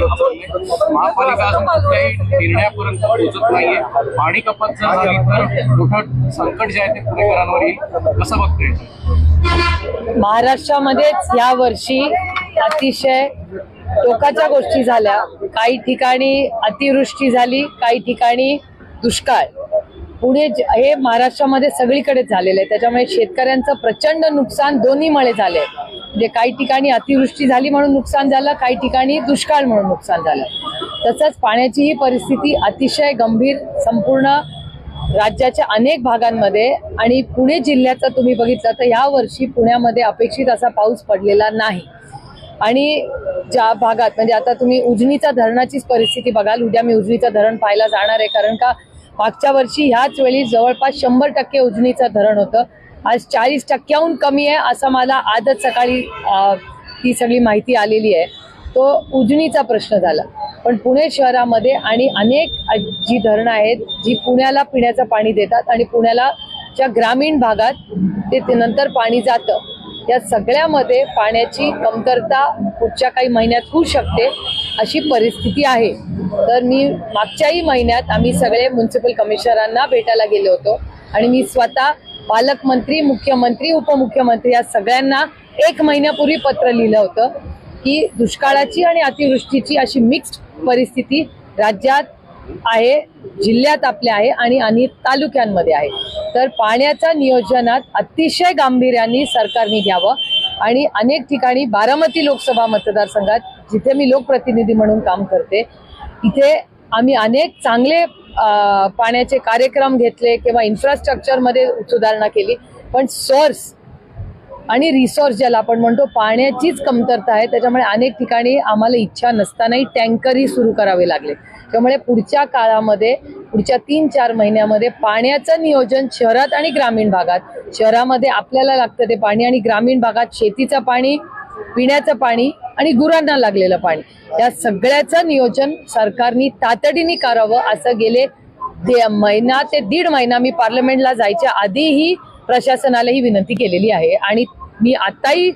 महापालिका अजून कुठल्याही निर्णयापर्यंत पोहोचत नाहीये. पाणी कपात जर झाली तर मोठं संकट जे आहे ते पुणेकरांवर येईल कसं बघतोय. महाराष्ट्रामध्येच या वर्षी अतिशय टोकाच्या गोष्टी झाल्या. काही ठिकाणी अतिवृष्टी झाली काही ठिकाणी दुष्काळ. पुणे हे महाराष्ट्रामध्ये सगळीकडे झालेलं आहे. त्याच्यामुळे शेतकऱ्यांचं प्रचंड नुकसान दोन्हीमुळे झाले म्हणजे काही ठिकाणी अतिवृष्टी झाली म्हणून नुकसान झालं काही ठिकाणी दुष्काळ म्हणून नुकसान झालं. तसंच पाण्याची ही परिस्थिती अतिशय गंभीर संपूर्ण राज्याच्या अनेक भागांमध्ये आणि पुणे जिल्ह्याचं तुम्ही बघितलं तर या वर्षी पुण्यामध्ये अपेक्षित असा पाऊस पडलेला नाही. आणि ज्या भागात म्हणजे आता तुम्ही उजनीच्या धरणाचीच परिस्थिती बघाल उद्या मी उजनीचं धरण पाहायला जाणार आहे कारण का मागच्या वर्षी ह्याच वेळी जवळपास शंभर टक्के उजनीचं धरण होतं. आज चाळीस टक्क्याहून कमी आहे असं मला आजच सकाळी ती सगळी माहिती आलेली आहे. तो उजनीचा प्रश्न झाला. पण पुणे शहरामध्ये आणि अनेक जी धरणं आहेत जी पुण्याला पिण्याचं पाणी देतात आणि पुण्याला ज्या ग्रामीण भागात ते ते नंतर पाणी जातं या सगळ्यामध्ये पाण्याची कमतरता पुढच्या काही महिन्यात होऊ शकते अशी परिस्थिती आहे. तर मी मागच्याही महिन्यात आम्ही सगळे म्युन्सिपल कमिशनरांना भेटायला गेलो होतो आणि मी स्वतः पालकमंत्री मुख्यमंत्री उपमुख्यमंत्री या सगळ्यांना एक महिन्यापूर्वी पत्र लिहिलं होतं की दुष्काळाची आणि अतिवृष्टीची अशी मिक्स्ड परिस्थिती राज्यात आहे जिल्ह्यात आपल्या आहे आणि आणि तालुक्यांमध्ये आहे. तर पाण्याच्या नियोजनात अतिशय गांभीर्याने सरकारने घ्यावं आणि अनेक ठिकाणी बारामती लोकसभा मतदारसंघात जिथे मी लोकप्रतिनिधी म्हणून काम करते इथे आम्ही अनेक चांगले पाण्याचे कार्यक्रम घेतले किंवा इन्फ्रास्ट्रक्चरमध्ये सुधारणा केली. पण सोर्स आणि रिसोर्स ज्याला आपण म्हणतो पाण्याचीच कमतरता आहे. त्याच्यामुळे अनेक ठिकाणी आम्हाला इच्छा नसतानाही टँकरही सुरू करावे लागले. त्यामुळे पुढच्या काळामध्ये पुढच्या तीन चार महिन्यामध्ये पाण्याचं नियोजन शहरात आणि ग्रामीण भागात शहरामध्ये आपल्याला लागतं ते पाणी आणि ग्रामीण भागात शेतीचं पाणी पिण्याचं पाणी आणि गुरांना लागलेलं पाणी. या सगळ्याचं नियोजन सरकारने तातडीने करावं असं गेले दे- महिना ते दीड महिना मी पार्लमेंटला जायच्या आधीही प्रशासनाला ही विनंती केलेली आहे. आणि मी आताही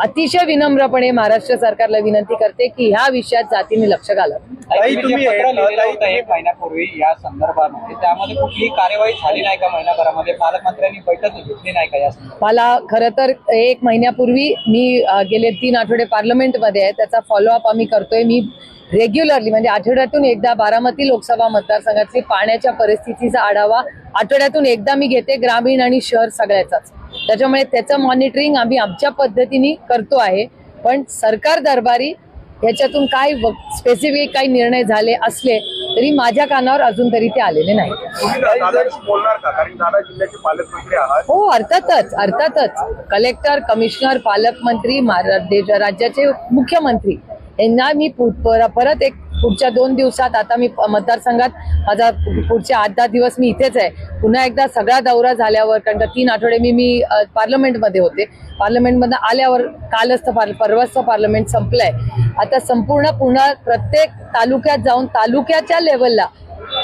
अतिशय विनम्रपणे महाराष्ट्र सरकारला विनंती करते की ह्या विषयात जातीने लक्ष घालावं. ताई, तुम्ही एक महिन्यापूर्वी या संदर्भामध्ये त्यामध्ये कुठलीही कार्यवाही झाली नाही का महिनाभरामध्ये पालकमंत्र्यांनी बैठक घेतली नाही का या संदर्भात? मला खरं तर एक महिन्यापूर्वी मी अ, गेले तीन आठवडे पार्लमेंटमध्ये आहे त्याचा फॉलोअप आम्ही करतोय. मी रेग्युलरली म्हणजे आठवड्यातून एकदा बारामती लोकसभा मतदारसंघातली पाण्याच्या परिस्थितीचा आढावा आठवड्यातून एकदा मी घेते ग्रामीण आणि शहर सगळ्याचाच. त्याच्यामुळे त्याचं मॉनिटरिंग आम्ही आमच्या पद्धतीने करतो आहे. पण सरकार दरबारी ह्याच्यातून काय स्पेसिफिक काही निर्णय झाले असले तरी माझ्या कानावर अजून तरी ते आलेले नाही. हो अर्थातच अर्थातच. कलेक्टर कमिशनर पालकमंत्री राज्याचे मुख्यमंत्री यांना मी पु- पर- परत एक पुढच्या दोन दिवसात आता मी मतदारसंघात माझा पुढचे आठ दहा दिवस मी इथेच आहे. पुन्हा एकदा सगळा दौरा झाल्यावर कारण का तीन आठवडे मी मी पार्लमेंटमध्ये होते. पार्लमेंटमधनं आल्यावर कालच तर पार्ल परवाच पार्लमेंट संपलंय. आता संपूर्ण पुन्हा प्रत्येक तालुक्यात जाऊन तालुक्याच्या लेवलला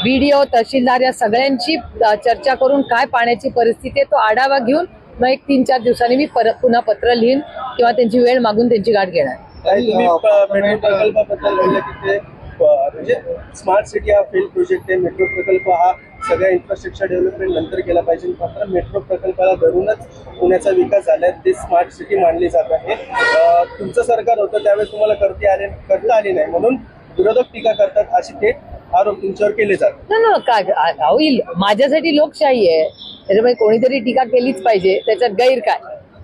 बी डी ओ तहसीलदार या सगळ्यांची चर्चा करून काय पाण्याची परिस्थिती आहे तो आढावा घेऊन मग एक तीन चार दिवसांनी मी परत पुन्हा पत्र लिहीन किंवा त्यांची वेळ मागून त्यांची गाठ घेणार. मेट्रो प्रकल्पाबद्दल बोलले की ते प- म्हणजे स्मार्ट सिटी हा फेल प्रोजेक्ट आहे. मेट्रो प्रकल्प हा सगळ्या इन्फ्रास्ट्रक्चर डेव्हलपमेंट नंतर केला पाहिजे. मात्र मेट्रो प्रकल्पाला धरूनच पुण्याचा विकास झालाय. ते स्मार्ट सिटी मानली जात आहे. तुमचं सरकार होतं त्यावेळेस तुम्हाला करते आले करता आली नाही. म्हणून विरोधक टीका करतात अशी थेट आरोप तुमच्यावर केले जातात ना काय माझ्यासाठी लोकशाही आहे. त्याच्यामुळे कोणीतरी टीका केलीच पाहिजे. त्याच्यात गैर काय?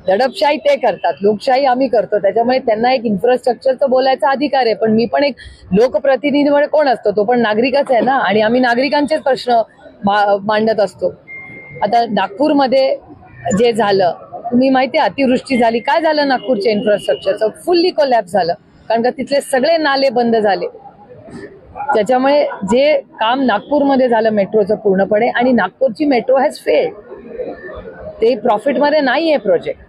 दडपशाही ते करतात लोकशाही आम्ही करतो. त्याच्यामुळे त्यांना एक इन्फ्रास्ट्रक्चरचं बोलायचा अधिकार आहे. पण मी पण एक लोकप्रतिनिधी म्हणजे कोण असतो तो पण नागरिकच आहे ना? आणि आम्ही नागरिकांचेच प्रश्न मांडत असतो. आता नागपूरमध्ये जे झालं तुम्ही माहिती अतिवृष्टी झाली. काय झालं नागपूरच्या इन्फ्रास्ट्रक्चरचं फुल्ली कोलॅप झालं. कारण का तिथले सगळे नाले बंद झाले. त्याच्यामुळे जे काम नागपूरमध्ये झालं मेट्रोचं पूर्णपणे आणि नागपूरची मेट्रो हॅज फेल्ड ते प्रॉफिटमध्ये नाही आहे प्रोजेक्ट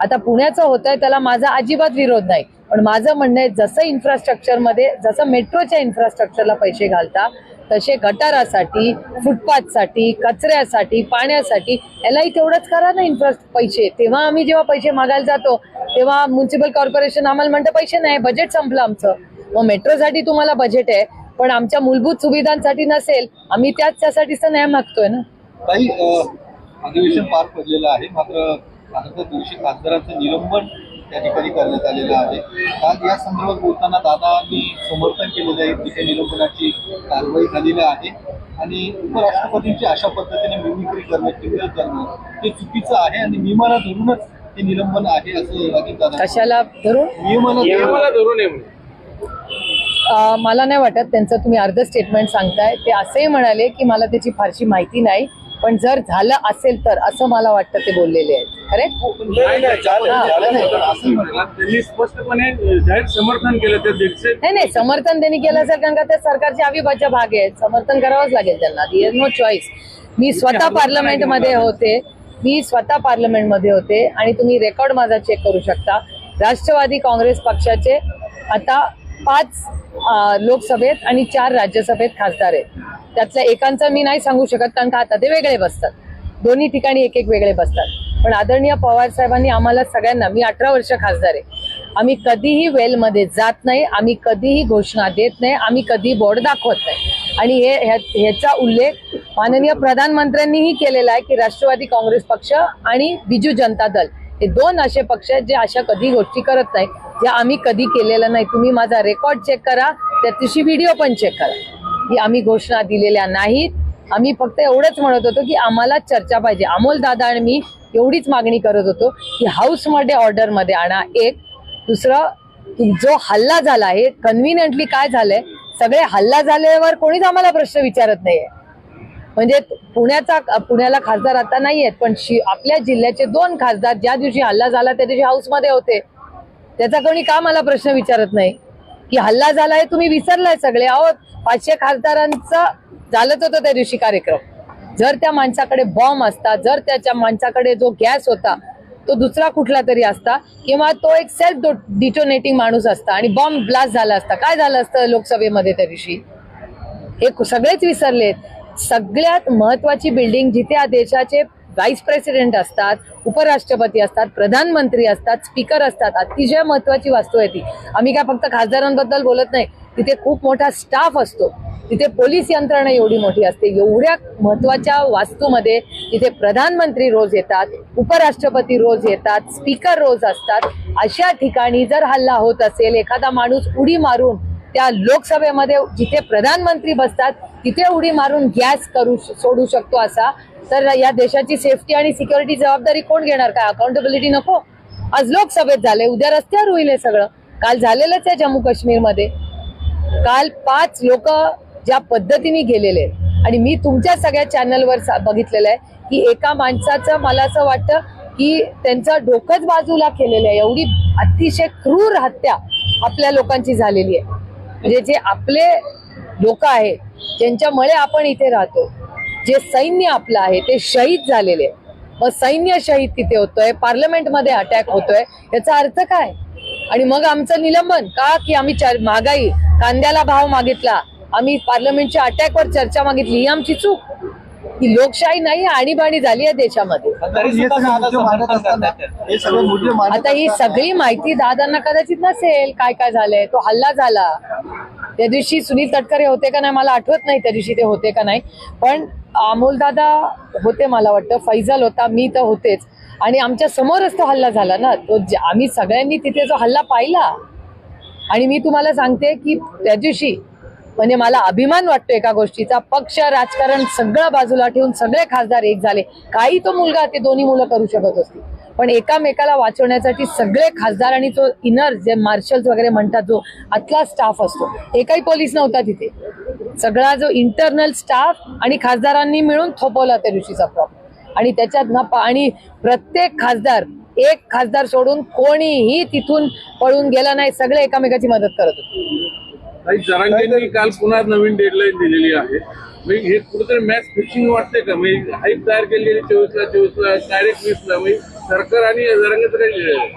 आता पुण्याचं होत आहे त्याला माझा अजिबात विरोध नाही. पण माझं म्हणणं आहे जसं इन्फ्रास्ट्रक्चरमध्ये जसं मेट्रोच्या इन्फ्रास्ट्रक्चरला पैसे घालता तसे गटारासाठी फुटपाथसाठी कचऱ्यासाठी पाण्यासाठी यालाही तेवढंच करा ना इन्फ्रा पैसे. तेव्हा आम्ही जेव्हा पैसे मागायला जातो तेव्हा म्युन्सिपल कॉर्पोरेशन आम्हाला म्हणतं पैसे नाही बजेट संपलं आमचं. मग मेट्रोसाठी तुम्हाला बजेट आहे पण आमच्या मूलभूत सुविधांसाठी नसेल आम्ही त्याच त्यासाठीच न्याय मागतोय ना. काही अधिवेशन पार पडलेलं आहे मात्र कालच्या दिवशी खासदारांचं निलंबन त्या ठिकाणी करण्यात आलेलं आहे. काल या संदर्भात बोलताना दादांनी समर्थन केलेलं आहे तिथे निलंबनाची कारवाई झालेली आहे. आणि उपराष्ट्रपतींची अशा पद्धतीने मिमिक्री करणं टिंगल करणं ते चुकीचं आहे आणि नियमाला धरूनच ते निलंबन आहे असं अजित दादा कशाला धरून? नियमाला धरून. आहे मला नाही वाटत त्यांचं तुम्ही अर्ध स्टेटमेंट सांगताय. ते असंही म्हणाले की मला त्याची फारशी माहिती नाही. पण जर झालं असेल तर असं मला वाटतं ते बोललेले आहेत. करेक्ट नाही, नाही, झालं. झालं नाही. असं म्हटलं त्यांनी स्पष्टपणे जाहीर समर्थन केलं त्या नाही नाही समर्थन त्यांनी केलं असेल कारण का ते सरकारचे अविभाज्य भाग आहेत समर्थन करावंच लागेल त्यांना. नो चॉईस मी स्वतः पार्लमेंटमध्ये होते. मी स्वतः पार्लमेंटमध्ये होते आणि तुम्ही रेकॉर्ड माझा चेक करू शकता. राष्ट्रवादी काँग्रेस पक्षाचे आता पाच लोकसभेत आणि चार राज्यसभेत खासदार आहेत. त्यातल्या एकांचं मी नाही सांगू शकत कारण का आता ते वेगळे बसतात. दोन्ही ठिकाणी एक एक वेगळे बसतात. पण आदरणीय पवार साहेबांनी आम्हाला सगळ्यांना मी अठरा वर्ष खासदार आहे. आम्ही कधीही वेलमध्ये जात नाही आम्ही कधीही घोषणा देत नाही आम्ही कधी बोर्ड दाखवत नाही. आणि हे ह्या- ह्याचा उल्लेख माननीय प्रधानमंत्र्यांनीही केलेला आहे की राष्ट्रवादी काँग्रेस पक्ष आणि बिजू जनता दल हे दोन असे पक्ष आहेत जे अशा कधी गोष्टी करत नाही ज्या आम्ही कधी केलेल्या नाही. तुम्ही माझा रेकॉर्ड चेक करा. त्या दिवशी व्हिडिओ पण चेक करा. की आम्ही घोषणा दिलेल्या नाहीत. आम्ही फक्त एवढंच म्हणत होतो की आम्हाला चर्चा पाहिजे. अमोल दादा आणि मी एवढीच मागणी करत होतो की हाऊसमध्ये ऑर्डरमध्ये आणा. एक. दुसरं की जो हल्ला झाला आहे कन्व्हिनियंटली काय झालंय? सगळे हल्ला झाल्यावर कोणीच आम्हाला प्रश्न विचारत नाहीये. म्हणजे पुण्याचा पुण्याला खासदार आता नाही आहेत पण आपल्या जिल्ह्याचे दोन खासदार ज्या दिवशी हल्ला झाला त्या दिवशी हाऊसमध्ये होते. त्याचा कोणी का मला प्रश्न विचारत नाही? की हल्ला झाला हे तुम्ही विसरलाय सगळे आहोत. पाचशे खासदारांचा झालंच होतं त्या दिवशी कार्यक्रम. जर त्या माणसाकडे बॉम्ब असता जर त्याच्या माणसाकडे जो गॅस होता तो दुसरा कुठला तरी असता किंवा तो एक सेल्फ डिटोनेटिंग माणूस असता आणि बॉम्ब ब्लास्ट झाला असता काय झालं असतं लोकसभेमध्ये त्या दिवशी? हे सगळेच विसरलेत. सगळ्यात महत्वाची बिल्डिंग जिथे या देशाचे व्हाईस प्रेसिडेंट असतात उपराष्ट्रपती असतात प्रधानमंत्री असतात स्पीकर असतात अतिशय महत्वाची वास्तू आहे ती. आम्ही काय फक्त खासदारांबद्दल बोलत नाही तिथे खूप मोठा स्टाफ असतो. तिथे पोलीस यंत्रणा एवढी मोठी असते. एवढ्या महत्त्वाच्या वास्तूमध्ये तिथे प्रधानमंत्री रोज येतात उपराष्ट्रपती रोज येतात स्पीकर रोज असतात. अशा ठिकाणी जर हल्ला होत असेल एखादा माणूस उडी मारून त्या लोकसभेमध्ये जिथे प्रधानमंत्री बसतात तिथे उडी मारून गॅस करू सोडू शकतो असा. तर या देशाची सेफ्टी आणि सिक्युरिटी जबाबदारी कोण घेणार? काय अकाउंटेबिलिटी नको? आज लोकसभेत झाले उद्या रस्त्यावर होईल हे सगळं. काल झालेलंच आहे जम्मू काश्मीरमध्ये. काल पाच लोक ज्या पद्धतीने गेलेले आहेत. आणि मी तुमच्या सगळ्या चॅनलवर बघितलेलं आहे की एका माणसाचं मला असं वाटतं की त्यांचं डोकंच बाजूला केलेलं आहे. एवढी अतिशय क्रूर हत्या आपल्या लोकांची झालेली आहे. म्हणजे जे आपले लोक आहेत ज्यांच्यामुळे आपण इथे राहतो जे सैन्य आपलं आहे ते शहीद झालेले मग सैन्य शहीद तिथे होतोय पार्लमेंटमध्ये अटॅक होतोय याचा अर्थ काय? आणि मग आमचं निलंबन का की आम्ही महागाई कांद्याला भाव मागितला आम्ही पार्लमेंटच्या अटॅकवर चर्चा मागितली ही आमची चूक. ही लोकशाही नाही आणीबाणी झाली आहे देशामध्ये. आता ही सगळी माहिती दादांना कदाचित नसेल काय काय झालंय तो हल्ला झाला. त्या दिवशी सुनील तटकरे होते का नाही मला आठवत नाही त्या दिवशी ते होते का नाही. पण अमोल दादा होते मला वाटतं फैजल होता मी तर होतेच. आणि आमच्या समोरच तो हल्ला झाला ना. तो आम्ही सगळ्यांनी तिथे जो हल्ला पाहिला आणि मी तुम्हाला सांगते की त्या दिवशी म्हणजे मला अभिमान वाटतो एका गोष्टीचा. पक्ष राजकारण सगळं बाजूला ठेवून सगळे खासदार एक झाले. काही तो मुलगा ते दोन्ही मुलं करू शकत असतील. पण एकामेकाला वाचवण्यासाठी सगळे खासदार आणि तो इनर जे मार्शल्स वगैरे म्हणतात जो आतला स्टाफ असतो एकही पोलीस नव्हता तिथे. सगळा जो इंटरनल स्टाफ आणि खासदारांनी मिळून थोपवला त्या दिवशीचा प्रॉब्लेम आणि त्याच्यात ना पा- आणि प्रत्येक खासदार एक खासदार सोडून कोणीही तिथून पळून गेला नाही सगळे एकामेकाची मदत करत होते. काही जरांगेंनी काल पुन्हा नवीन डेडलाईन दिलेली आहे. म्हणजे हे कुठेतरी मॅच फिक्सिंग वाटते का? म्हणजे हाईप तयार केलेली चोवीसला चोवीसला डायरेक्ट वीसला म्हणजे सरकार आणि जरांगेचं काही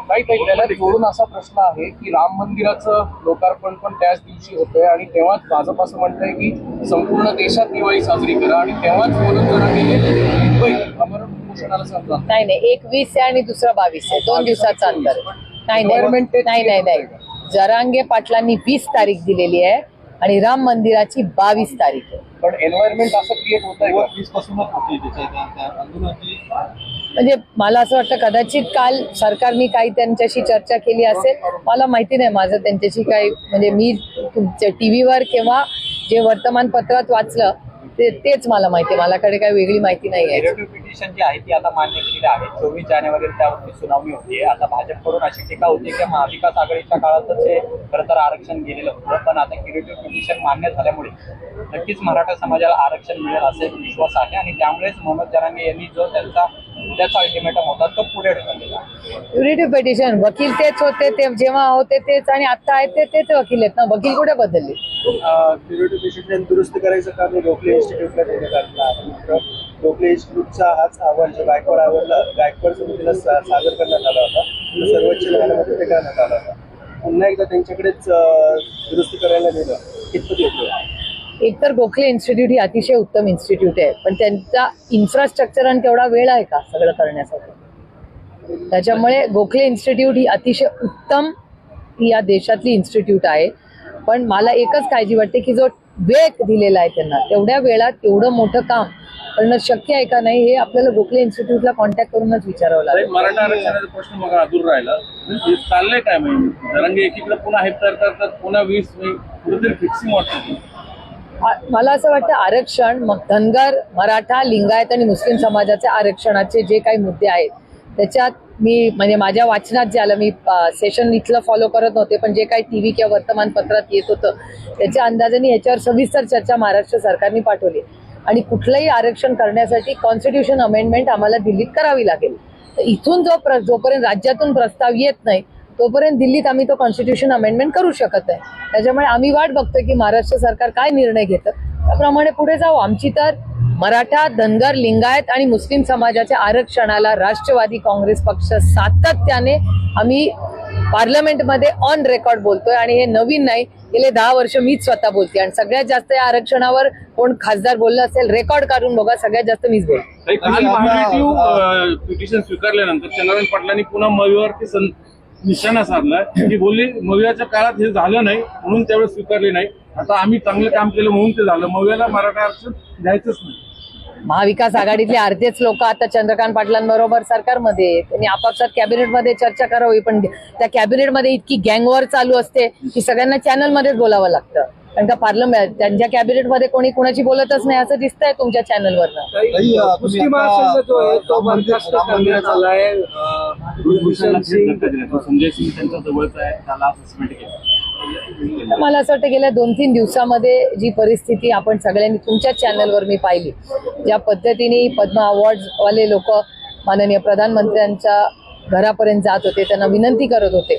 काही काही त्याला जोडून असा प्रश्न आहे की राम मंदिराचं लोकार्पण पण त्याच दिवशी होतंय आणि तेव्हाच भाजप असं म्हणतंय की संपूर्ण देशात दिवाळी साजरी करा आणि तेव्हाच बोलून जरा मुंबई अमरण उपोषणाला सांगतात नाही नाही एक वीस आहे आणि दुसरं बावीस आहे. दोन दिवसाचं अंतर नाही नाही नाही जरांगे पाटलांनी वीस तारीख दिलेली आहे आणि राम मंदिराची बावीस तारीख आहे. पण एन्व्हायरमेंट असं क्रिएट होत आहे म्हणजे मला असं वाटतं कदाचित काल सरकारने काही त्यांच्याशी चर्चा केली असेल. मला माहिती नाही माझं त्यांच्याशी काही म्हणजे मी तुमच्या टी व्हीवर किंवा जे वर्तमानपत्रात वाचलं ते तेच मला माहिती आहे. मलाकडे काही वेगळी माहिती नाही आहे. पिटिशन जी आहे ती आता मान्य केलेली आहे. चोवीस जानेवारी त्यावरती सुनावणी होती. आता भाजपकडून अशी टीका होती की महाविकास आघाडीच्या काळातच हे खरं तर आरक्षण गेलेलं होतं. पण आता क्रिएटिव्ह पिटिशन मान्य झाल्यामुळे नक्कीच मराठा समाजाला आरक्षण मिळेल असा एक विश्वास आहे. आणि त्यामुळेच मनोज जरांगे यांनी जो त्यांचा उद्याचा अल्टिमेटम होता तो पुढे ढकललेला. युनिटिव्ह पेटिशन वकील तेच होते ते जेव्हा होते तेच आणि आता आहेत ते तेच वकील आहेत ना वकील कुठे बदलले? क्युरेटिव्ह दुरुस्त करायचं काम हे गोखले इन्स्टिट्यूटला देण्यात मात्र गोखले इन्स्टिट्यूटचा हाच अहवाल जो गायकवाड अहवालला गायकवाड समितीला सादर करण्यात आला होता. सर्वोच्च न्यायालयामध्ये ते करण्यात आला होता. पुन्हा एकदा त्यांच्याकडेच दुरुस्ती करायला दिलं कितपत योग्य? एकतर गोखले इन्स्टिट्यूट ही अतिशय उत्तम इन्स्टिट्यूट आहे पण त्यांचा इन्फ्रास्ट्रक्चर आणि तेवढा वेळ आहे का सगळं करण्यासाठी? त्याच्यामुळे गोखले इन्स्टिट्यूट ही अतिशय उत्तम या देशातली इन्स्टिट्यूट आहे. पण मला एकच काळजी वाटते की जो वेळ दिलेला आहे त्यांना तेवढ्या वेळात तेवढं मोठं काम करणं शक्य आहे का नाही हे आपल्याला गोखले इन्स्टिट्यूटला कॉन्टॅक्ट करूनच विचारावं लागेल. मराठा आरक्षणाचा प्रश्न मग अधूर राहिला. चाललंय काय म्हणजे कारण एकीकडे पुन्हा हे करतात पुन्हा वीस कुठेतरी फिक्सिंग वाटतं. मला असं वाटतं आरक्षण मग धनगर मराठा लिंगायत आणि मुस्लिम समाजाचे आरक्षणाचे जे काही मुद्दे आहेत त्याच्यात मी म्हणजे माझ्या वाचनात जे आलं मी सेशन इथलं फॉलो करत नव्हते पण जे काही टी व्ही किंवा वर्तमानपत्रात येत होतं त्याच्या अंदाजाने याच्यावर सविस्तर चर्चा महाराष्ट्र सरकारने पाठवली. आणि कुठलंही आरक्षण करण्यासाठी कॉन्स्टिट्यूशन अमेंडमेंट आम्हाला दिल्लीत करावी लागेल. तर इथून जो प्र जोपर्यंत राज्यातून प्रस्ताव येत नाही तोपर्यंत दिल्लीत आम्ही तो कॉन्स्टिट्यूशन अमेंडमेंट करू शकत नाही. त्याच्यामुळे आम्ही वाट बघतोय की महाराष्ट्र सरकार काय निर्णय घेतं. त्याप्रमाणे पुढे जाऊ. आमची तर मराठा धनगर लिंगायत आणि मुस्लिम समाजाच्या आरक्षणाला राष्ट्रवादी काँग्रेस पक्ष सातत्याने आम्ही पार्लमेंटमध्ये ऑन रेकॉर्ड बोलतोय आणि हे नवीन नाही. गेले दहा वर्ष मीच स्वतः बोलते आणि सगळ्यात जास्त या आरक्षणावर कोण खासदार बोललं असेल रेकॉर्ड काढून बघा सगळ्यात जास्त मीच बोलते. पिटिशन स्वीकारल्यानंतर चंद्रकांत पाटलांनी पुन्हा मवियावरती सं- निशाणा साधला की बोलली मवियाच्या काळात हे झालं नाही म्हणून त्यावेळेस स्वीकारले नाही. आता आम्ही चांगलं काम केलं म्हणून ते झालं. मवियाला मराठा आरक्षण द्यायचंच नाही. महाविकास आघाडीतले अर्धेच लोक आता चंद्रकांत पाटलांबरोबर सरकारमध्ये त्यांनी आपापसात कॅबिनेटमध्ये चर्चा करावी पण त्या कॅबिनेटमध्ये इतकी गँगवर चालू असते की सगळ्यांना चॅनलमध्येच बोलावं लागतं. कारण का पार्लमेंट त्यांच्या कॅबिनेटमध्ये कोणी कुणाची बोलतच नाही असं दिसतंय तुमच्या महासंघ जो आहे तो राम मंदिर- बरखास्त राम करण्यात मंदिराचा- आलाय अं, भूषणला थेट धक्का दिला. तो संजय सिंग त्यांच्या जवळचा आहे. त्याला सस्पेंड केलं. तर मला असं वाटतं गेल्या दोन तीन दिवसामध्ये जी परिस्थिती आपण सगळ्यांनी तुमच्याच चॅनलवर मी पाहिली. ज्या पद्धतीने पद्म अवॉर्डवाले लोक माननीय प्रधानमंत्र्यांच्या घरापर्यंत जात होते त्यांना विनंती करत होते.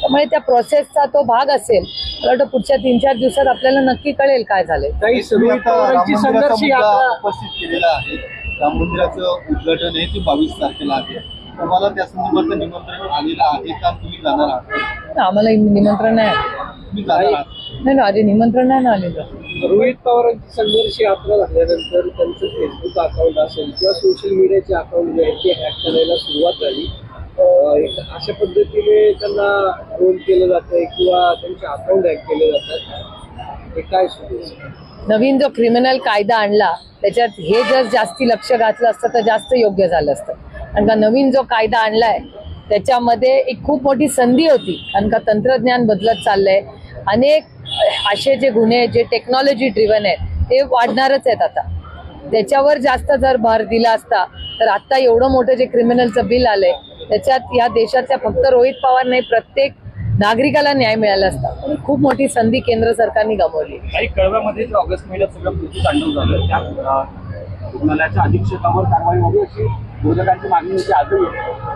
त्यामुळे त्या प्रोसेसचा तो भाग असेल. मला वाटतं पुढच्या तीन चार दिवसात आपल्याला नक्की कळेल काय झालंय. काही रोहित पवारांची संघर्ष यात्रा उपस्थित केलेला आहे. राम मंदिराचं उद्घाटन आहे ते बावीस तारखेला आहे. तुम्हाला त्या संदर्भात निमंत्रण आलेलं आहे का? तुम्ही जाणार आहात. आम्हाला निमंत्रण नाही आलं. तुम्ही जाणार आहात. नाही ना अरे निमंत्रण नाही ना आलेलं. रोहित पवारांची संघर्ष यात्रा झाल्यानंतर त्यांचं फेसबुक अकाउंट असेल किंवा सोशल मीडियाचे अकाउंट जे आहे ते हॅक करायला सुरुवात झाली. अशा पद्धतीने त्यांना रोल केलं जातंय किंवा त्यांचे अकाउंट हॅक केले जातात. हे काय सुरू नवीन जो क्रिमिनल कायदा आणला त्याच्यात हे जर जास्ती लक्ष घातलं असतं तर जास्त योग्य झालं असतं. कारण का नवीन जो कायदा आणलाय त्याच्यामध्ये एक खूप मोठी संधी होती. कारण का तंत्रज्ञान बदलत चाललंय. अनेक असे जे गुन्हे जे टेक्नॉलॉजी ड्रिव्हन आहेत ते वाढणारच आहेत आता. त्याच्यावर जास्त जर भर दिला असता तर आता एवढं मोठं जे क्रिमिनलचं बिल आलंय त्याच्यात या देशाच्या फक्त रोहित पवार नाही प्रत्येक नागरिकाला न्याय मिळाला असता. खूप मोठी संधी केंद्र सरकारने गमावली. काही कळव्यामध्ये ऑगस्ट महिन्यात सगळं कृती तांडव झालं त्या रुग्णालयाच्या अधीक्षकावर कारवाई व्हावी अशी विरोधकांची मागणी होती आजही.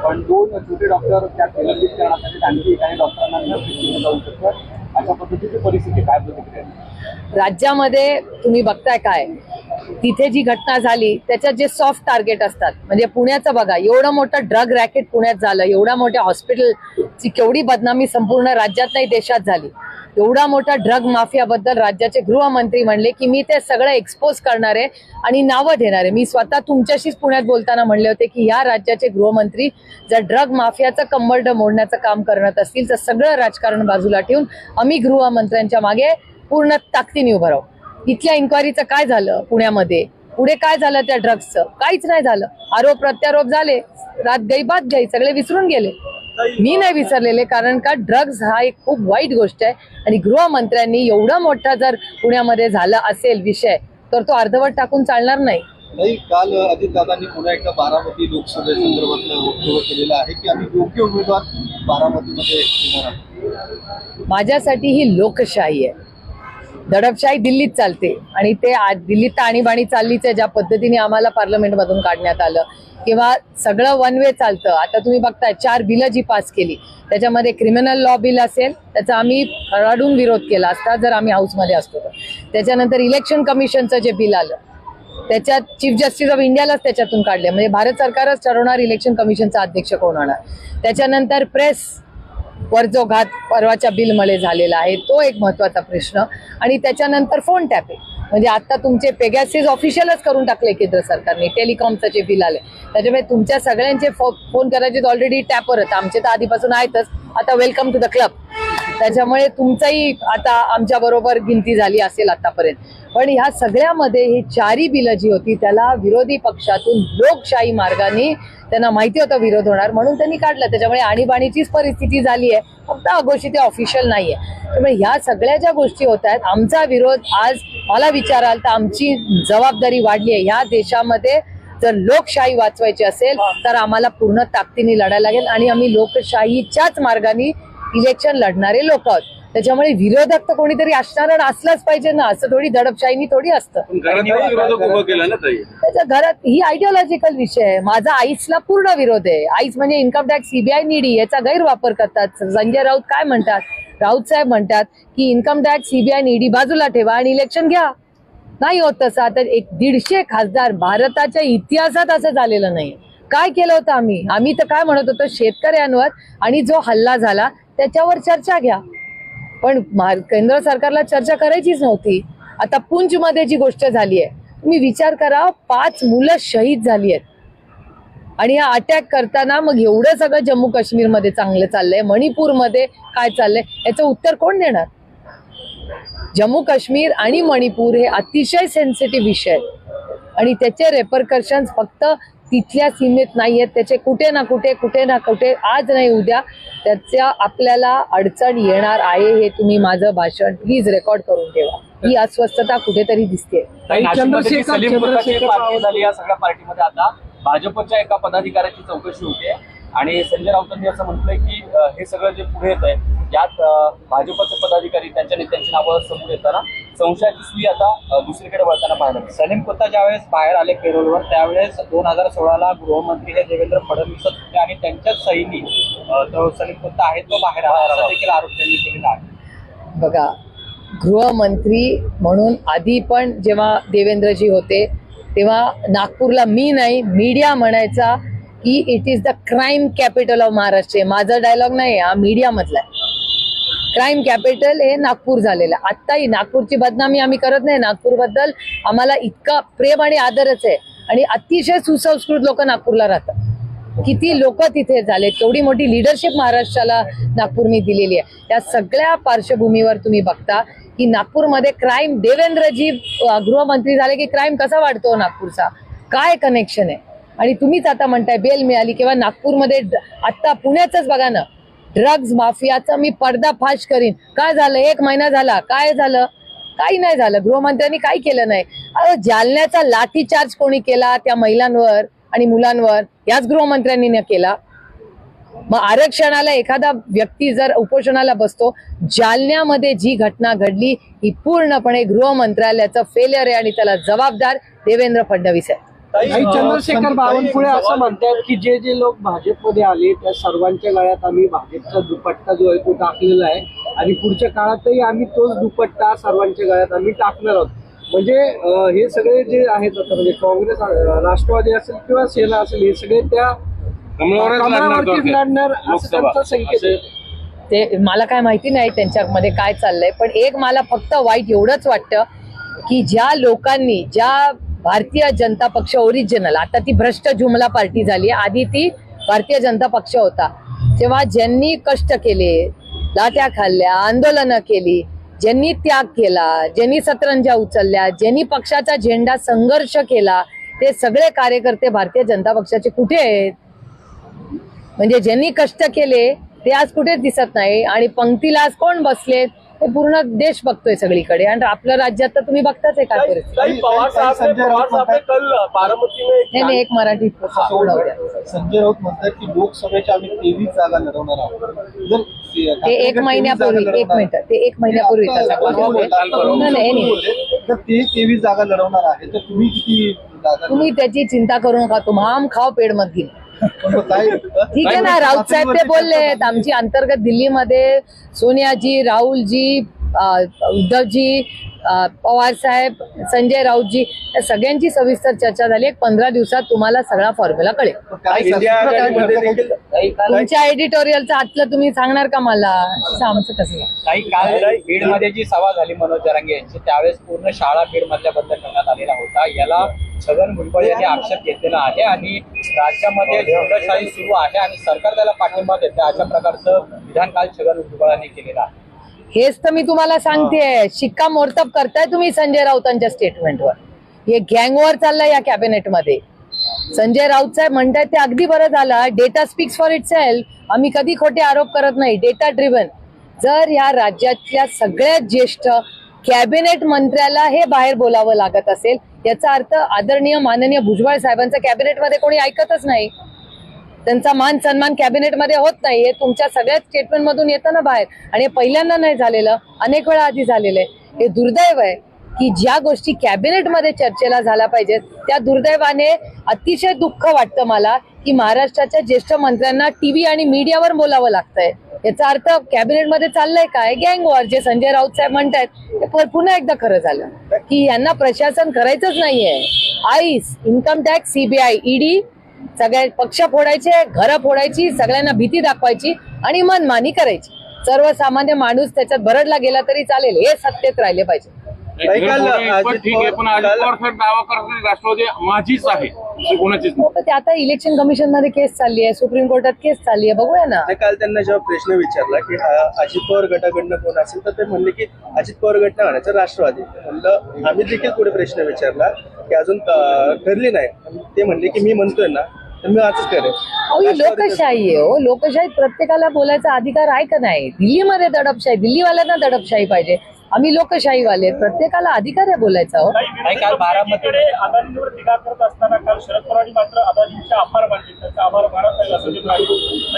पण दोन छोटे डॉक्टर त्या निलंबित करण्यासाठी आणखी काही डॉक्टरांना जाऊ शकतं अशा पद्धतीची परिस्थिती काय प्रतिक्रिया राज्यामध्ये तुम्ही बघताय काय? तिथे जी घटना झाली त्याच्यात जे सॉफ्ट टार्गेट असतात म्हणजे पुण्याचं बघा एवढं मोठं ड्रग रॅकेट पुण्यात झालं एवढ्या मोठ्या हॉस्पिटलची केवढी बदनामी संपूर्ण राज्यात नाही देशात झाली. एवढा मोठा ड्रग माफियाबद्दल राज्याचे गृहमंत्री म्हणले की मी ते सगळं एक्सपोज करणार आहे आणि नावं देणार. आहे मी स्वतः तुमच्याशीच पुण्यात बोलताना म्हणले होते की या राज्याचे गृहमंत्री जर ड्रग माफियाचं कंबरड मोडण्याचं काम करत असतील तर सगळं राजकारण बाजूला ठेवून आम्ही गृहमंत्र्यांच्या मागे पूर्ण ताकदीने उभं राहू. इथल्या इन्क्वायरीचं काय झालं पुण्यामध्ये? पुढे काय झालं त्या ड्रग्सचं काहीच नाही झालं. आरोप प्रत्यारोप झाले. रात गई बात गई. सगळे विसरून गेले. मी नाही विसरलेले कारण का ड्रग्ज हा एक खूप वाईट गोष्ट आहे आणि गृहमंत्र्यांनी एवढा मोठा जर पुण्यामध्ये झाला असेल विषय तर तो अर्धवट टाकून चालणार नाही. नाही काल अजितदादांनी पुन्हा एकदा बारामती लोकसभेसंदर्भातलं वक्तव्य केलेलं आहे की आम्ही योग्य उमेदवार बारामतीमध्ये येणार आहोत. माझ्यासाठी ही लोकशाही आहे. दडपशाही दिल्लीत चालते आणि ते आज दिल्लीत तर आणीबाणी चाललीच आहे ज्या पद्धतीने आम्हाला पार्लमेंटमधून काढण्यात आलं. किंवा सगळं वन वे चालतं. आता तुम्ही बघताय चार बिलं जी पास केली त्याच्यामध्ये क्रिमिनल लॉ बिल असेल त्याचा आम्ही खराडून विरोध केला असता जर आम्ही हाऊसमध्ये असतो तर. त्याच्यानंतर इलेक्शन कमिशनचं जे बिल आलं त्याच्यात चीफ जस्टिस ऑफ इंडियालाच त्याच्यातून काढले. म्हणजे भारत सरकारच ठरवणार इलेक्शन कमिशनचा अध्यक्ष कोण होणार. त्याच्यानंतर प्रेस वर जो घात परवाच्या बिलमध्ये झालेला आहे तो एक महत्त्वाचा प्रश्न. आणि त्याच्यानंतर फोन टॅपिंग म्हणजे आता तुमचे पेगॅसिस ऑफिशियलच करून टाकले केंद्र सरकारने टेलिकॉमचं जे बिल आले त्याच्यामुळे तुमच्या सगळ्यांचे फो फोन करायचे ऑलरेडी टॅपर आहेत. आमचे तर आधीपासून आहेतच. आता वेलकम टू द क्लब त्याच्यामुळे तुमचाही आता आमच्या बरोबर गिनती झाली असेल आतापर्यंत. पण ह्या सगळ्यामध्ये ही चारी बिलं जी होती त्याला विरोधी पक्षातून लोकशाही मार्गाने त्यांना माहिती होतं विरोध होणार म्हणून त्यांनी काढलं. त्याच्यामुळे आणीबाणीचीच परिस्थिती झाली आहे. फक्त अघोषित ते ऑफिशियल नाही आहे त्यामुळे ह्या सगळ्या ज्या गोष्टी होत आहेत आमचा विरोध आज मला विचाराल तर आमची जबाबदारी वाढली आहे. ह्या देशामध्ये जर लोकशाही वाचवायची असेल तर आम्हाला पूर्ण ताकदीने लढायला लागेल आणि आम्ही लोकशाहीच्याच मार्गाने इलेक्शन लढणारे लोक आहोत. त्याच्यामुळे विरोधक तर कोणीतरी असणार असलाच पाहिजे ना. असं थोडी दडपशाहीनी थोडी असतं. पण घरात विरोधक उभं केलं ना ताई? त्याच्या घरात ही आयडिओलॉजिकल विषय आहे. माझा आईसला पूर्ण विरोध आहे. आईस म्हणजे इन्कम टॅक्स सीबीआय निडी याचा गैरवापर करतात. संजय राऊत काय म्हणतात? राऊत साहेब म्हणतात की इन्कम टॅक्स सीबीआय निडी बाजूला ठेवा आणि इलेक्शन घ्या. नाही होत तसं. आता एक दीडशे खासदार भारताच्या इतिहासात असं झालेलं नाही. काय केलं होतं आम्ही? आम्ही तर काय म्हणत होतो? शेतकऱ्यांवर आणि जो हल्ला झाला त्याच्यावर चर्चा घ्या. पण केंद्र सरकारला चर्चा करायचीच नव्हती. आता पुंजमध्ये जी गोष्ट झाली आहे तुम्ही विचार करा पाच मुलं शहीद झाली आहेत आणि हा अटॅक करताना मग एवढं सगळं जम्मू काश्मीरमध्ये चांगलं चाललंय मणिपूरमध्ये काय चाललंय याचं उत्तर कोण देणार? जम्मू काश्मीर आणि मणिपूर हे अतिशय सेन्सिटिव्ह विषय आहेत. आणि त्याचे रेपरकर्शन्स फक्त तिथल्या सीमेत नाही आहेत त्याचे कुठे ना कुठे कुठे ना कुठे आज नाही उद्या त्याच्या आपल्याला अडचण येणार आहे हे तुम्ही माझं भाषण प्लीज रेकॉर्ड करून ठेवा. ही अस्वस्थता कुठेतरी दिसते ताई, नाशिकमध्ये जी सलीम मुलाची पार्टी झाली या सगळ्या पार्टीमध्ये आता. भाजपच्या एका पदाधिकाऱ्याची चौकशी होते. आणि संजय राऊतांनी असं म्हटलंय की हे सगळं जे पुढे येत आहे यात भाजपचे पदाधिकारी त्यांच्या नेत्यांची नावं समोर येताना संशयाची सुई आता दुसरीकडे वळताना पाहायला मिळते. सलीम कुत्ता ज्यावेळेस बाहेर आले केरळवर त्यावेळेस दोन हजार सोळाला गृहमंत्री हे देवेंद्र फडणवीसच होते आणि त्यांच्याच सैनी अ, तो सलीम कुत्ता आहे तो बाहेर आला. असा देखील आरोप त्यांनी केलेला आहे. बघा गृहमंत्री म्हणून आधी पण जेव्हा देवेंद्रजी होते तेव्हा नागपूरला मी नाही मीडिया म्हणायचा की it is the crime capital of Maharashtra माझा डायलॉग नाही हा मीडिया आहे. क्राईम कॅपिटल हे नागपूर झालेलं आहे. आत्ताही नागपूरची बदनामी आम्ही करत नाही. नागपूरबद्दल आम्हाला इतका प्रेम आणि आदरच आहे. आणि अतिशय सुसंस्कृत लोक नागपूरला राहतात. किती लोक तिथे झाले केवढी मोठी लिडरशिप महाराष्ट्राला नागपूरने दिलेली आहे. त्या सगळ्या पार्श्वभूमीवर तुम्ही बघता की नागपूरमध्ये क्राईम देवेंद्रजी गृहमंत्री झाले की क्राईम कसा वाढतो नागपूरचा? काय कनेक्शन आहे? आणि तुम्हीच आता म्हणताय बेल मिळाली किंवा नागपूरमध्ये आत्ता आता पुण्याचंच बघा ना ड्रग्ज माफियाचा मी पर्दाफाश करीन. काय झालं? एक महिना झाला. काय झालं? काही नाही झालं. गृहमंत्र्यांनी काही केलं नाही. अरे जालन्याचा लाठीचार्ज कोणी केला त्या महिलांवर आणि मुलांवर? याच गृहमंत्र्यांनी न केला. मग आरक्षणाला एखादा व्यक्ती जर उपोषणाला बसतो जालन्यामध्ये जी घटना घडली ही पूर्णपणे गृह मंत्रालयाचं फेलियर आहे आणि त्याला जबाबदार देवेंद्र फडणवीस आहे. चंद्रशेखर बावनकुळे असं म्हणतात की जे जे लोक भाजपमध्ये आले त्या सर्वांच्या गळ्यात आम्ही भाजपचा दुपट्टा जो आहे तो टाकलेला आहे. आणि पुढच्या काळातही आम्ही तोच दुपट्टा सर्वांच्या गळ्यात आम्ही टाकणार आहोत. म्हणजे हे सगळे जे आहेत आता म्हणजे काँग्रेस राष्ट्रवादी असेल किंवा सेना असेल हे सगळे त्या लढणार असं. त्यांचा संकेत आहे. ते मला काय माहिती नाही त्यांच्यामध्ये काय चाललंय पण एक मला फक्त वाईट एवढंच वाटतं की ज्या लोकांनी ज्या भारतीय जनता पक्ष ओरिजिनल आता ती भ्रष्ट जुमला पार्टी झाली. आधी ती भारतीय जनता पक्ष होता. तेव्हा ज्यांनी कष्ट केले लाट्या खाल्ल्या आंदोलनं केली ज्यांनी त्याग केला ज्यांनी सतरंजा उचलल्या ज्यांनी पक्षाचा झेंडा संघर्ष केला ते सगळे कार्यकर्ते भारतीय जनता पक्षाचे कुठे आहेत? म्हणजे ज्यांनी कष्ट केले ते आज कुठेच दिसत नाही आणि पंक्तीला आज कोण बसलेत? हे पूर्ण देश बघतोय सगळीकडे. आणि आपल्या राज्यात तर तुम्ही बघताच आहे काय परिस्थिती. नाही एक मराठी. संजय राऊत म्हणतात की लोकसभेच्या आम्ही तेवीस जागा लढवणार आहोत. ते एक महिन्यापूर्वी एक मिनिट ते एक महिन्यापूर्वी ते तेवीस जागा लढवणार आहे तर तुम्ही किती तुम्ही त्याची चिंता करू नका. तुम्हा हम खाव पेड काय- ठीक आहे ना राऊत साहेब ते बोलले आमची अंतर्गत दिल्लीमध्ये सोनियाजी राहुलजी उद्धवजी अं, पवार साहेब संजय राऊतजी या सगळ्यांची सविस्तर चर्चा झाली. एक पंधरा दिवसात तुम्हाला सगळा फॉर्म्युला कळेल. तुमच्या एडिटोरियलचं आतलं तुम्ही सांगणार का मला? आमचं कसं काही काल बीडमध्ये जी सभा झाली मनोज जरांगे यांची त्यावेळेस पूर्ण शाळा बीडमधल्या बंद करण्यात आलेला होता. याला छगन भुजबळ यांनी आक्षेप घेतलेला आहे आणि राज्यामध्ये झुंडशाही सुरू आहे आणि सरकार त्याला पाठिंबा देते. अशा प्रकारचं विधान काल छगन भुजबळांनी केलेलं आहे. हेच तर मी तुम्हाला सांगतेय शिक्कामोर्तब करताय तुम्ही संजय राऊतांच्या स्टेटमेंटवर हे गँगवर चाललंय या कॅबिनेटमध्ये संजय राऊत साहेब म्हणतायत ते अगदी बरं झालं. Data speaks for itself आम्ही कधी खोटे आरोप करत नाही. डेटा ड्रिव्हन जर या राज्यातल्या सगळ्यात ज्येष्ठ कॅबिनेट मंत्र्याला हे बाहेर बोलावं लागत असेल याचा अर्थ आदरणीय माननीय भुजबळ साहेबांचं कॅबिनेटमध्ये कोणी ऐकतच नाही. त्यांचा मान सन्मान कॅबिनेटमध्ये होत नाही हे तुमच्या सगळ्याच स्टेटमेंटमधून येतं ना बाहेर. आणि हे पहिल्यांदा नाही झालेलं अनेक वेळा आधी झालेलं आहे हे दुर्दैव आहे की ज्या गोष्टी कॅबिनेटमध्ये चर्चेला झाल्या पाहिजेत त्या दुर्दैवाने अतिशय दुःख वाटतं मला की महाराष्ट्राच्या ज्येष्ठ मंत्र्यांना टीव्ही आणि मीडियावर बोलावं लागतंय. याचा अर्थ कॅबिनेटमध्ये चाललंय काय? गँग वॉर जे संजय राऊत साहेब म्हणतायत ते पुन्हा एकदा खरं झालं. की यांना प्रशासन करायचंच नाहीये. आईस इन्कम टॅक्स सीबीआय ईडी सगळ्या पक्ष फोडायचे घरं फोडायची सगळ्यांना भीती दाखवायची आणि मनमानी करायची. सर्वसामान्य माणूस त्याच्यात भरडला गेला तरी चालेल हे सत्तेत राहिले पाहिजे. ठीक आहे पण पवार- अजित पवार साहेब दावा राष्ट्रवादी माझीच आहे. दुसरी कोणाचीच नाही. तर ते आता इलेक्शन कमिशनमध्ये केस चालली आहे सुप्रीम कोर्टात केस चालली आहे बघूया ना. काल त्यांना जेव्हा प्रश्न विचारला की अजित पवार गटाकडनं कोण असेल? तर ते म्हणले की अजित पवार गट नाही म्हणायचं राष्ट्रवादी. म्हणलं आम्ही देखील पुढे प्रश्न विचारला की अजून अ, ठरली नाही. ते म्हणले की मी म्हणतोय ना तर मी आजच करेन. अहो ही लोकशाही आहे हो. लोकशाहीत प्रत्येकाला बोलायचा अधिकार आहे का नाही? दिल्लीमध्ये दडपशाही दिल्लीवाल्यांना दडपशाही पाहिजे. आम्ही लोकशाहीवाले प्रत्येकाला अधिकार आहे बोलायचा हो. काल बारामतीकडे अदानींवर टीका करत असताना काल शरद पवारांनी मात्र अदानींचे आभार मानले. त्यांचा आभार मानत असं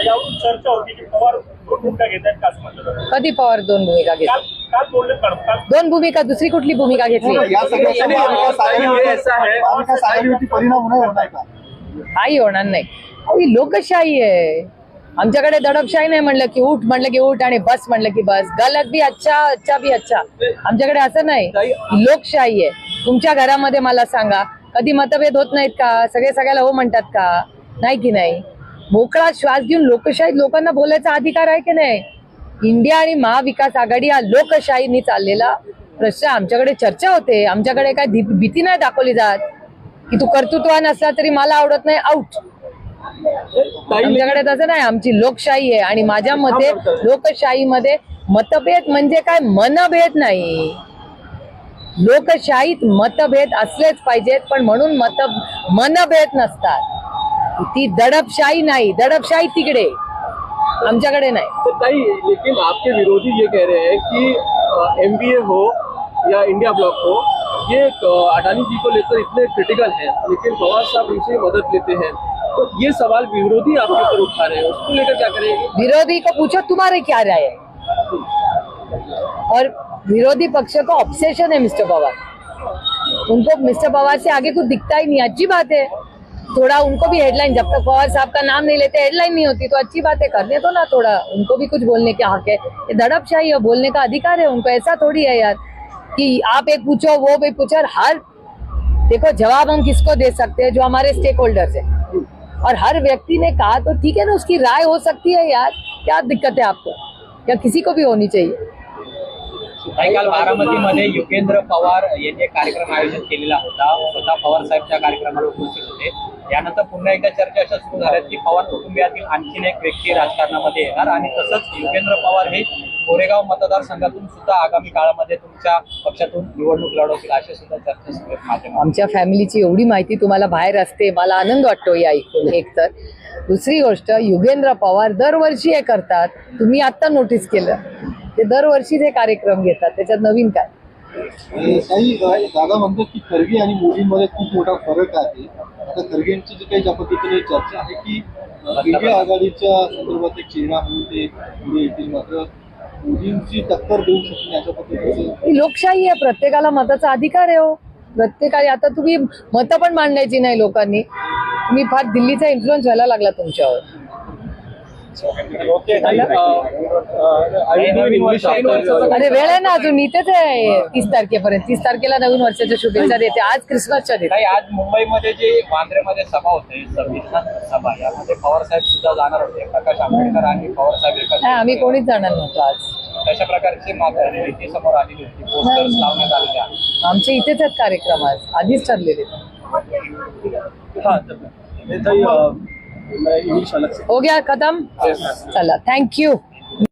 यावरून चर्चा होती की पवार दोन भूमिका घेत आहेत का असं म्हटलं. कधी पवार दोन भूमिका घेतली? काल काल बोलले मॅडम काल दोन भूमिका दुसरी कुठली भूमिका घेतली? काही होणार नाही. लोकशाही आहे. आमच्याकडे दडपशाही नाही म्हणलं की उठ म्हणलं की उठ आणि बस म्हणलं की बस. गलत बी अच्छा अच्छा बी अच्छा. आमच्याकडे असं नाही. लोकशाही आहे. तुमच्या घरामध्ये मला सांगा कधी मतभेद होत नाहीत का? सगळे सगळ्याला हो म्हणतात का? नाही की नाही? मोकळा श्वास घेऊन लोकशाहीत लोकांना बोलायचा अधिकार आहे की नाही? इंडिया आणि महाविकास आघाडी हा लोकशाहीनी चाललेला प्रश्न आमच्याकडे चर्चा होते. आमच्याकडे काय भीती नाही दाखवली जात. की तू कर्तृत्वान असला तरी मला आवडत नाही. आउट आमच्याकडे तसं नाही आमची लोकशाही आहे आणि माझ्या मते लोकशाहीमध्ये मतभेद म्हणजे काय? मनभेद नाही. लोकशाहीत मतभेद असलेच पाहिजेत पण म्हणून मत मनभेद नसतात. ती दडपशाही नाही दडपशाही तिकडे. आमच्याकडे नाही. ताई लेकिन आपके विरोधी ये कह रहे हैं कि एमबीए हो या इंडिया ब्लॉक हो ये अडानी जी को लेकर इतने क्रिटिकल हैं लेकिन पवार साहब इनसे मदद लेते हैं। ये सवाल विरोधी आपके ऊपर उठा रहे हैं, उसको लेकर क्या करेंगे? विरोधी को पूछो, तुम्हारे क्या राय है? और विरोधी पक्ष का ऑब्सेशन है मिस्टर पवार उनको मिस्टर पवार से आगे कुछ दिखता ही नहीं, अच्छी बात है। थोड़ा उनको भी हेडलाइन जब तक पवार साहब का नाम नहीं लेते हेडलाइन नहीं होती तो अच्छी बात है करने तो ना थोड़ा। उनको भी कुछ बोलने के हक है। ये दड़पशाही है बोलने का अधिकार है उनको, ऐसा थोड़ी है यार, कि आप एक पूछो, वो भी पूछो हर देखो, जवाब हम किसको दे सकते हैं, जो हमारे स्टेक होल्डर्स है। और हर व्यक्ति ने कहा तो ठीक है ना उसकी राय हो सकती है यार। क्या दिक्कत है आपको? या किसी को भी होनी चाहिए? काल बारामतीमध्ये युगेंद्र पवार यांनी एक कार्यक्रम आयोजित केलेला होता. स्वतः पवार साहेब त्या कार्यक्रमाला उपस्थित होते. यानंतर पुन्हा एकदा चर्चा अशा सुरू झाल्यात की पवार कुटुंबियातील आणखीन एक व्यक्ती राजकारणामध्ये येणार आणि तसंच युगेंद्र पवार हे कोरेगाव मतदारसंघातून सुद्धा आगामी काळामध्ये तुमच्या पक्षातून निवडणूक लढवतील अशा सुद्धा चर्चा सुरू माध्यमात आमच्या फॅमिलीची एवढी माहिती तुम्हाला बाहेर असते मला आनंद वाटतो या ऐकून एक तर. दुसरी गोष्ट युगेंद्र पवार दरवर्षी हे करतात. तुम्ही आत्ता नोटीस केलं. ते दरवर्षी ते कार्यक्रम घेतात त्याच्यात नवीन काय? काही दादा म्हणतात की खरगे आणि मोदींमध्ये खूप मोठा फरक आहे. आता खरगेंची जी काही ज्या पद्धतीने चर्चा आहे की आघाडीच्या संदर्भात एक चेहरा म्हणून ते पुढे येतील मात्र टक्कर देऊ अशा लोकशाही आहे प्रत्येकाला मताचा अधिकार आहे हो. प्रत्येकाने आता तुम्ही मतं पण मांडायची नाही लोकांनी. मी फार दिल्लीचा इन्फ्लुएन्स व्हायला लागला तुमच्यावर. अरे वेळ आहे ना अजून. इथेच आहे. तीस तारखेपर्यंत. तीस तारखेला नवीन वर्षाच्या शुभेच्छा देते. आज क्रिसमसच्या देते आज मुंबईमध्ये जे वांद्र्यामध्ये सभा होते संविधान सभा यामध्ये पवार साहेब सुद्धा जाणार होते. प्रकाश आंबेडकर आणि पवार साहेब आम्ही कोणीच जाणार नव्हतो आज. तशा प्रकारची माहिती समोर आलेली होती. पोस्टर्स लावण्यात आलेले आहेत. आमचे इथेच आहेत कार्यक्रम आज. आधीच ठरलेले. हो गया खत्म? चला थँक्यू